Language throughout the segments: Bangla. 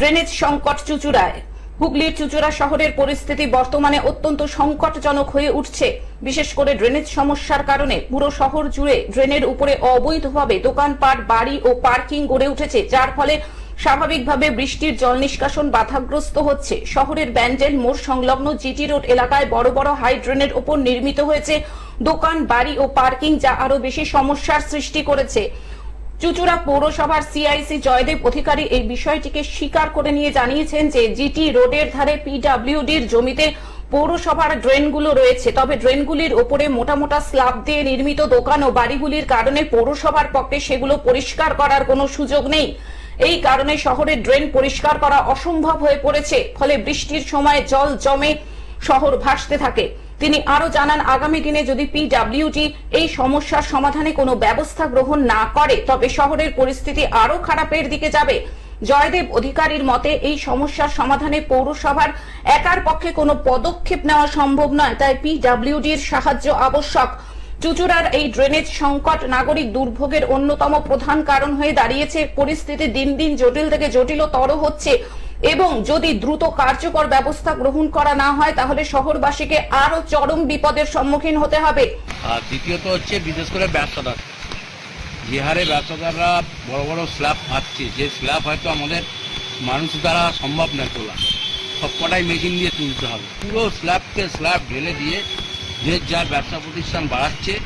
ড্রেনেজ সংকট চুচুড়ায়। হুগলির চুচুড়া শহরের পরিস্থিতি বর্তমানে অত্যন্ত সংকটজনক হয়ে উঠছে। বিশেষ করে ড্রেনেজ সমস্যার কারণে পুরো শহর জুড়ে ড্রেনের উপরে অবৈধভাবে দোকানপাট, বাড়ি ও পার্কিং গড়ে উঠেছে, যার ফলে স্বাভাবিকভাবে বৃষ্টির জল নিষ্কাশন বাধাগ্রস্ত হচ্ছে। শহরের ব্যান্ডেল মোড় সংলগ্ন জিটি রোড এলাকায় বড় বড় হাই ড্রেনের উপর নির্মিত হয়েছে দোকান, বাড়ি ও পার্কিং, যা আরও বেশি সমস্যার সৃষ্টি করেছে। চুচুড়া পৌরসভার সিআইসি জয়দেব অধিকারী এই বিষয়টিকে স্বীকার করে নিয়ে জানিয়েছেন যে জিটি রোডের ধারে পিডাব্লিউডির জমিতে পৌরসভার ড্রেনগুলো রয়েছে। তবে ড্রেনগুলির ওপরে মোটা মোটা স্ল্যাব দিয়ে নির্মিত দোকান ও বাড়িগুলির কারণে পৌরসভার পক্ষে সেগুলো পরিষ্কার করার কোনো সুযোগ নেই। এই কারণে শহরের ড্রেন পরিষ্কার করা অসম্ভব হয়ে পড়েছে। ফলে বৃষ্টির সময় জল জমে শহর ভাসতে থাকে। তিনি আরও জানান, আগামী দিনে যদি পিডব্লিউটি এই সমস্যার সমাধানে কোনো ব্যবস্থা গ্রহণ না করে, তবে শহরের পরিস্থিতি আরও খারাপের দিকে যাবে। জয়দেব অধিকারীর মতে, এই সমস্যার সমাধানে পৌরসভার একার পক্ষে কোনো পদক্ষেপ নেওয়া সম্ভব নয়, তাই পিডব্লিউডির সাহায্য আবশ্যক। চুচুড়ার এই ড্রেনেজ সংকট নাগরিক দুর্ভোগের অন্যতম প্রধান কারণ হয়ে দাঁড়িয়েছে। পরিস্থিতি দিন দিন জটিল থেকে জটিলতর হচ্ছে। এবং যদি দ্রুত কার্যকর ব্যবস্থা গ্রহণ করা না হয়, তাহলে শহরবাসীকে আরও চরম বিপদের সম্মুখীন হতে হবে। আর দ্বিতীয়ত হচ্ছে, বিশেষ করে ব্যবসাদার। যে হারে ব্যবসাদাররা বড় বড় স্ল্যাব পাচ্ছে যে স্ল্যাব হয়তো আমাদের মানুষ দ্বারা সম্ভব নয় তোলা। সবকটাই মেশিন দিয়ে তুলতে হবে। পুরো স্ল্যাবকে স্ল্যাব ঢেলে দিয়ে যে যার ব্যবসা প্রতিষ্ঠান বাড়াচ্ছে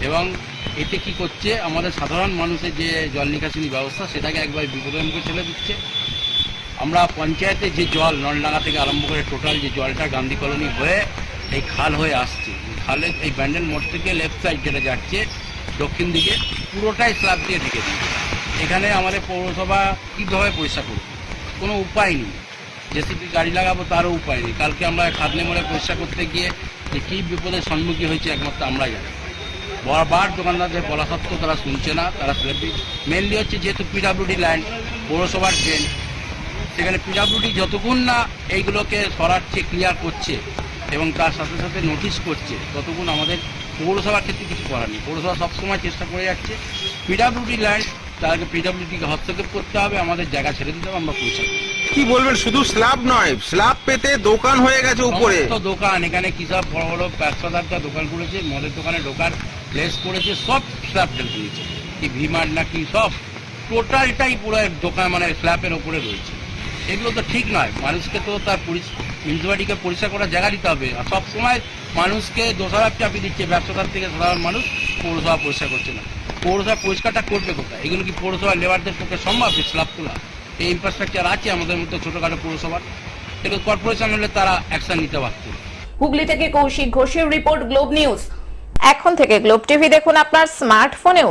এবং এতে কি করছে, আমাদের সাধারণ মানুষের যে জল নিকাশনী ব্যবস্থা, সেটাকে একবার বিপদের মুখে ঠেলে দিচ্ছে। আমরা পঞ্চায়েতে যে জল নলডাঙ্গা থেকে আরম্ভ করে টোটাল যে জলটা গান্ধী কলোনি হয়ে এই খাল হয়ে আসছে। খালের এই ব্যান্ডেল মোড় থেকে লেফট সাইড যেটা যাচ্ছে, দক্ষিণ দিকে পুরোটাই স্ল্যাব দিয়ে ঢেকে দিচ্ছে। এখানে আমাদের পৌরসভা কীভাবে পরিষ্কার করবে? কোনো উপায় নেই। জেসিপি গাড়ি লাগাবো তারও উপায় নেই। কালকে আমরা খাদনে মোড়ে পরিষ্কার করতে গিয়ে যে কী বিপদের সম্মুখীন হয়েছে একমাত্র আমরাই জানি। বারবার দোকানদারদের বলা সত্ত্বেও তারা শুনছে না, তারা মেনলি হচ্ছে যেহেতু পিডাব্লিউডি লাইন পৌরসভার ড্রেন সেখানে পিডাব্লিউডি যতক্ষণ না এইগুলোকে সরাচ্ছে ক্লিয়ার করছে এবং তার সাথে সাথে নোটিশ করছে ততক্ষণ আমাদের পৌরসভার ক্ষেত্রে কিছু করার নেই। পৌরসভা সবসময় চেষ্টা করে যাচ্ছে। পিডাব্লিউডি লাইন তাদেরকে পিডাব্লিউডিকে হস্তক্ষেপ করতে হবে আমাদের জায়গা ছেড়ে দিতে হবে আমরা পৌঁছাবো। কি বলবেন? শুধু স্ল্যাব নয় স্ল্যাব পেতে দোকান হয়ে গেছে উপরে। তো দোকান এখানে কি সব বড় বড় ব্যবসাদাররা দোকান করেছে মদের দোকানে দোকান প্লেস করেছে সব স্ল্যাব ঢেলে দিয়েছে। কি ভিমার্ট নাকি সব টোটালটাই পুরো দোকান মানে স্ল্যাবের ওপরে রয়েছে। এগুলো তো ঠিক নয়। মানুষকে তো তার মিউনিসিপালিটিকে পরিষ্কার করার জায়গা দিতে হবে। আর সব সময় মানুষকে দোষারোপ চাপিয়ে দিচ্ছে ব্যবসাদার থেকে সাধারণ মানুষ, পৌরসভা পরিষ্কার করছে না। পৌরসভা পরিষ্কারটা করবে কোথায়? এগুলো কি পৌরসভা লেবারদের পক্ষে সম্ভব? স্ল্যাব তোলা এই ইনফ্রাস্ট্রাকচার আছে আমাদের মতো ছোটোখাটো পৌরসভার। এগুলো কর্পোরেশন হলে তারা অ্যাকশন নিতে পারত হুগলি থেকে কৌশিক ঘোষের রিপোর্ট গ্লোব নিউজ। এখন থেকে গ্লোব টিভি দেখুন আপনার স্মার্টফোনেও